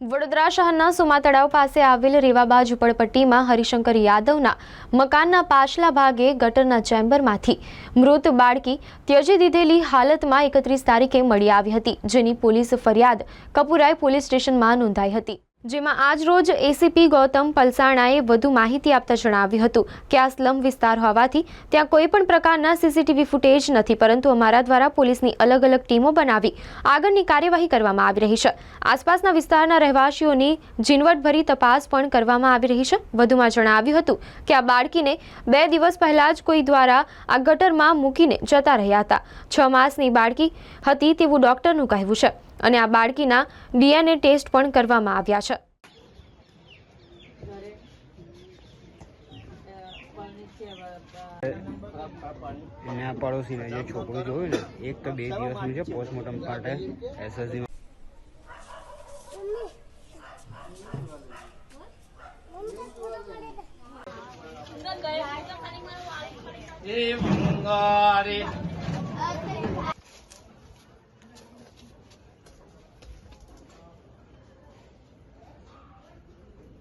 વડોદરા શહેરના સુમા તળાવ પાસે આવેલ રેવાબા ઝુંપડપટ્ટીમાં હરિશંકર યાદવના મકાનના પાછલા ભાગે ગટરના ચેમ્બરમાંથી મૃત બાળકી ત્યજી દીધેલી હાલતમાં એકત્રીસ તારીખે મળી આવી હતી, જેની પોલીસ ફરિયાદ કપુરાય પોલીસ સ્ટેશનમાં નોંધાઈ હતી. જેમાં આજ રોજ એસીપી ગૌતમ પલસાણાએ વધુ માહિતી આપતા જણાવ્યું હતું કે આ સ્લમ વિસ્તાર હોવાથી ત્યાં કોઈ પણ પ્રકારના સીસીટીવી ફૂટેજ નથી, પરંતુ અમારા દ્વારા પોલીસની અલગ અલગ ટીમો બનાવી આગળની કાર્યવાહી કરવામાં આવી રહી છે. આસપાસના વિસ્તારના રહેવાસીઓની ઝીણવટભરી તપાસ પણ કરવામાં આવી રહી છે. વધુમાં જણાવ્યું હતું કે આ બાળકીને બે દિવસ પહેલા જ કોઈ દ્વારા આ ગટરમાં મૂકીને જતા રહ્યા હતા. છ માસની બાળકી હતી તેવું ડોક્ટરનું કહેવું છે. અને આ બાળકીના ડીએનએ ટેસ્ટ પણ કરવામાં આવ્યા છે. એના પડોશીને જે છોકરું જોયું ને એક તો બે દિવસનું છે પોસ્ટમોર્ટમ માટે એસએસજી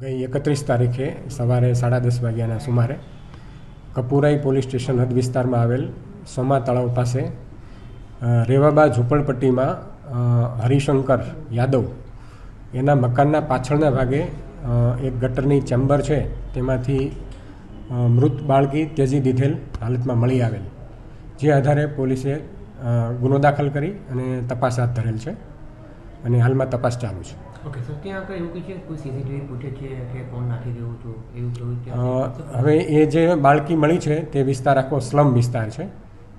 ગઈ એકત્રીસ તારીખે સવારે સાડા દસ વાગ્યાના સુમારે કપુરાઈ પોલીસ સ્ટેશન હદ વિસ્તારમાં આવેલ સોમા તળાવ પાસે રેવાબા ઝૂંપડપટ્ટીમાં હરિશંકર યાદવ એના મકાનના પાછળના ભાગે એક ગટરની ચેમ્બર છે તેમાંથી મૃત બાળકી તેજી દીધેલ હાલતમાં મળી આવેલ. જે આધારે પોલીસે ગુનો દાખલ કરી અને તપાસ હાથ ધરેલ છે અને હાલમાં તપાસ ચાલુ છે. ઓકે સર ત્યાં આગળ એવું છે? કોઈ સીસીટીવી ફૂટેજ છે કે કોણ નાખી ગયું હતું? એવું જોયું ત્યાં હવે એ જે બાળકી મળી છે તે વિસ્તાર આખો સ્લમ વિસ્તાર છે.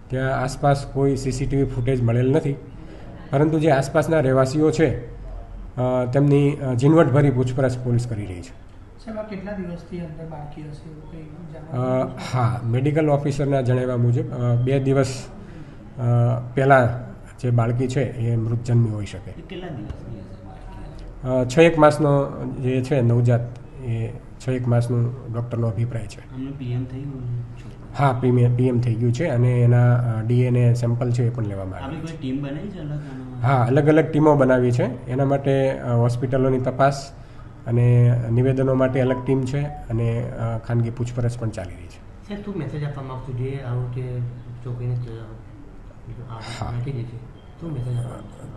ત્યાં આસપાસ કોઈ સીસીટીવી ફૂટેજ મળેલ નથી. પરંતુ જે આસપાસના રહેવાસીઓ છે તેમની ઝીણવટભરી પૂછપરછ પોલીસ કરી રહી છે. કેટલા દિવસથી અંદર હશે હા મેડિકલ ઓફિસરના જણાવ્યા મુજબ બે દિવસ પહેલાં જે બાળકી છે એ મૃત જન્મી હોઈ શકે. કેટલા દિવસની હશે? છ એક માસનો જે છે નવજાત એ છ એક માસનું ડૉક્ટરનો અભિપ્રાય છે. હા પીએમ પીએમ થઈ ગયું છે અને એના ડીએનએ સેમ્પલ છે એ પણ લેવામાં છે હા અલગ અલગ ટીમો બનાવી છે. એના માટે હોસ્પિટલોની તપાસ અને નિવેદનો માટે અલગ ટીમ છે અને ખાનગી પૂછપરછ પણ ચાલી રહી છે. મેસેજ આપવા માંગતું જે આવું કે છોકરીને હા.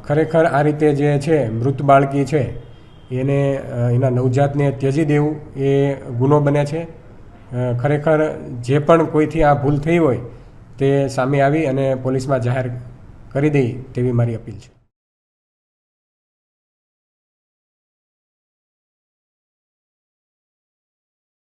ખરેખર આ રીતે જે છે, મૃત બાળકી છે, એને એના નવજાતને ત્યજી દેવું એ ગુનો બને છે. ખરેખર જે પણ કોઈથી આ ભૂલ થઈ હોય તે સામે આવી અને પોલીસમાં જાહેર કરી દઈ તેવી મારી અપીલ છે.